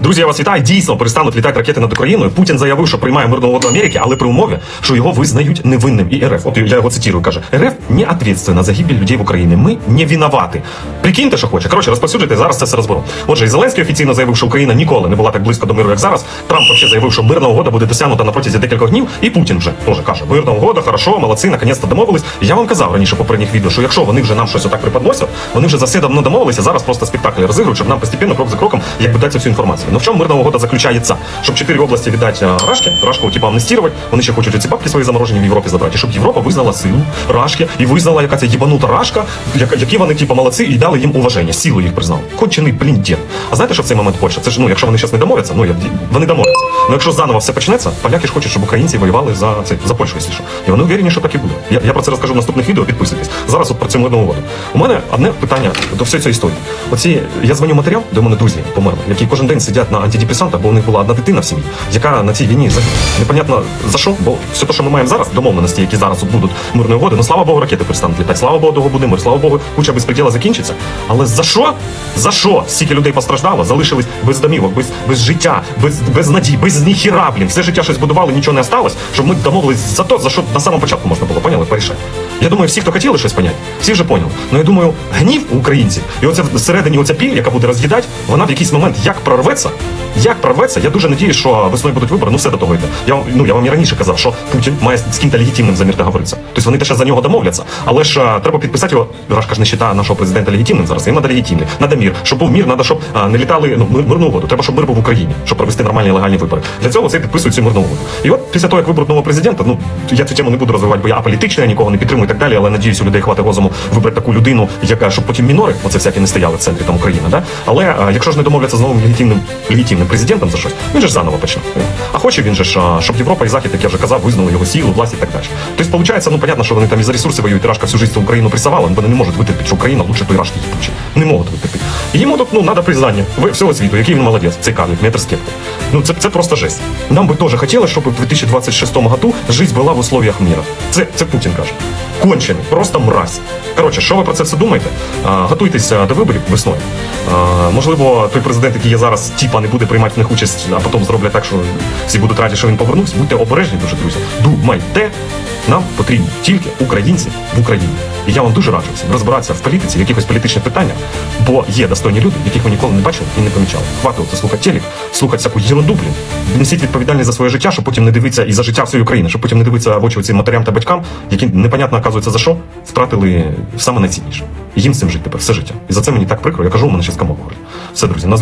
Друзі, я вас вітаю. Дійсно перестануть літати ракети над Україною. Путін заявив, що приймає мирну угоду Америки, але при умові, що його визнають невинним. І РФ, от я його цитирую, каже: РФ не ответственна за гибель людей в Україні. Ми не винуваті. Прикиньте, що хоче. Коротше, розповсюджуйте зараз це все розберу. Отже, і Зеленський офіційно заявив, що Україна ніколи не була так близько до миру, як зараз. Трамп взагалі заявив, що мирна угода буде досягнута на протязі декількох днів. І Путін вже теж каже: мирна угода, хорошо, молодці, наконець-то домовились. Я вам казав раніше попередніх відео, що якщо вони вже нам щось отак приподносять, вони вже за все давно домовилися. Зараз просто спектаклі розігрують, щоб нам постепенно, крок за кроком, якби дати всю інформацію. Ну в чому мирна угода заключається? Щоб чотири області віддати а, Рашки, Рашку типа амнистировать, вони ще хочуть ці бабки свої заморожені в Європі забрати, щоб Європа визнала силу Рашки і визнала, яка ця їбанута Рашка, які вони типа молодці, і дали їм уваження, силу їх признав. Кончений блін дід. А знаєте, що в цей момент Польща? Це ж ну, якщо вони зараз не домовляться, ну я вони домовляться. Ну якщо заново все почнеться, поляки ж хочуть, щоб українці воювали за цей за Польщу, якщо. І вони уверені, що так і буде. Я, я про це розкажу в наступних відео. Підписуйтесь. Зараз от про цю мирну угоду. У мене одне питання до всієї цієї історії. Оці я дзвоню матерям, де у мене друзі померли, які кожен день сидять на антидепресантах, бо у них була одна дитина в сім'ї, яка на цій війні загинула. Непонятно за що, бо все те, що ми маємо зараз, домовленості, які зараз будуть мирної угоди, ну слава Богу, ракети перестануть літати. Слава Богу, того буде мир, слава Богу, куча безпреділа закінчиться. Але за що? За що? Стільки людей постраждало, залишились без домівок, без, без життя, без, без надій, без ніхіра, блін. Все життя щось будували, нічого не осталось, щоб ми домовились за то, за що на самому початку можна було, поняли, порішати. Я думаю, всі, хто хотіли щось поняти, всі вже поняли. Ну я думаю, гнів у українців, і оце всередині оця піль, яка буде роз'їдати, вона в якийсь момент як прорветься, як прорветься, я дуже надіюсь, що весною будуть вибори, ну все до того йде. Я ну я вам і раніше казав, що Путін має з ким-то легітимним замір договоритися. Тобто вони теж за нього домовляться. Але ж а, треба підписати його. Рашка ж не вважає нашого президента легітимним зараз. Їм треба легітимний. Надо мір. Щоб був мір, треба, щоб а, не літали ну, мир- мирну угоду. Треба, щоб мир був в Україні, щоб провести нормальні легальні вибори. Для цього це підписують цю мирну. І от після того, як виберуть нового президента, ну я цю тему не буду розвивати, бо я аполітичний, я нікого не підтримую і так далі. Але надіюсь, у людей хватить розуму вибрати таку людину, яка щоб потім мінори, оце всякі не стояли в центрі там України. Да? Але а, якщо ж не домовляться з новим легітимним легітимним президентом за щось, він же ж заново почне. А хоче він же ж, щоб Європа і Захід, як я вже казав, визнали його силу, власть і так далі. Тобто, виходить, ну понятно, що вони там і за ресурси воюють, і Рашка всю життя Україну присавала, вони не можуть витерпіти, що Україна лучше той Рашки їбучий. Не можуть витерпіти. Йому тут ну, треба признання всього світу, який він молодець, цей карлик, метр скептик. Ну це, це просто жесть. Нам би теж хотілося, щоб в 2026 году життя була в условиях міра. Це, це Путін каже. Кончений, просто мразь. Коротше, що ви про це все думаєте? Готуйтеся до виборів весною. Можливо, той президент, який є зараз, тіпа не буде приймати в них участь, а потім зроблять так, що всі будуть раді, що він повернувся. Будьте обережні, дуже друзі. Думайте, нам потрібні тільки українці в Україні. І я вам дуже раджу всім розбиратися в політиці, в якихось політичних питаннях, бо є достойні люди, яких ви ніколи не бачили і не помічали. Хватить це слухати телек, слухати всяку єрунду, блін. Несіть відповідальність за своє життя, щоб потім не дивитися і за життя всієї України, щоб потім не дивитися в очі цим матерям та батькам, які непонятно оказується за що, втратили саме найцінніше. І їм цим жити тепер все життя. І за це мені так прикро. Я кажу, у мене ще з комок. Все, друзі, на.